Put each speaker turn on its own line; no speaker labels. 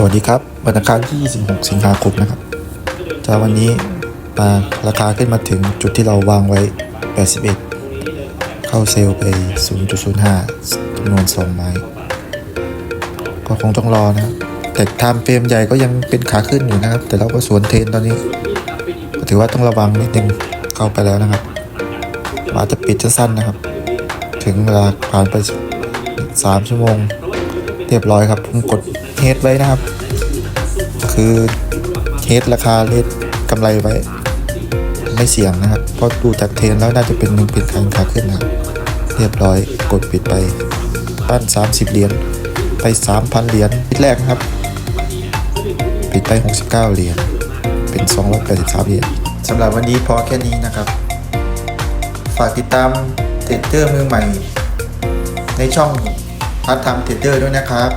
สวัสดีครับวันอังคารที่ 26 สิงหาคมนะครับจากวันนี้มาราคาขึ้นมาถึงจุดที่เราวางไว้ 81 เข้าเซลล์ไป 0.05จำนวน 2 ไม้ ก็คงต้องรอนะแต่ไทม์เฟรมใหญ่ก็ยังเป็นขาขึ้นอยู่นะครับ แต่เราก็สวนเทนตอนนี้ ก็ถือว่าต้องระวังนิดนึงเข้าไปแล้วนะครับ อาจจะปิดจะสั้นนะครับ ถึงเวลาผ่านไป 3 ชั่วโมง เรียบร้อยครับผมกด ดไว้นะครับ คือเฮดราคาเลทกำไรไว้ ไม่เสี่ยงนะครับ เพราะดูจากเทรนแล้วน่าจะเป็นหนึ่งเป็นการขาขึ้นนะเรียบร้อยกดปิดไปปั้น 30 เหรียญไป 3,000 เหรียญปิดแรกนะครับ ปิดไป 69 เหรียญเป็น 283 เหรียญสำหรับวันนี้พอแค่นี้นะครับ ฝากติดตามเทรดเดอร์มือใหม่ ในช่องพาร์ทไทม์เทรดเดอร์ด้วยนะครับ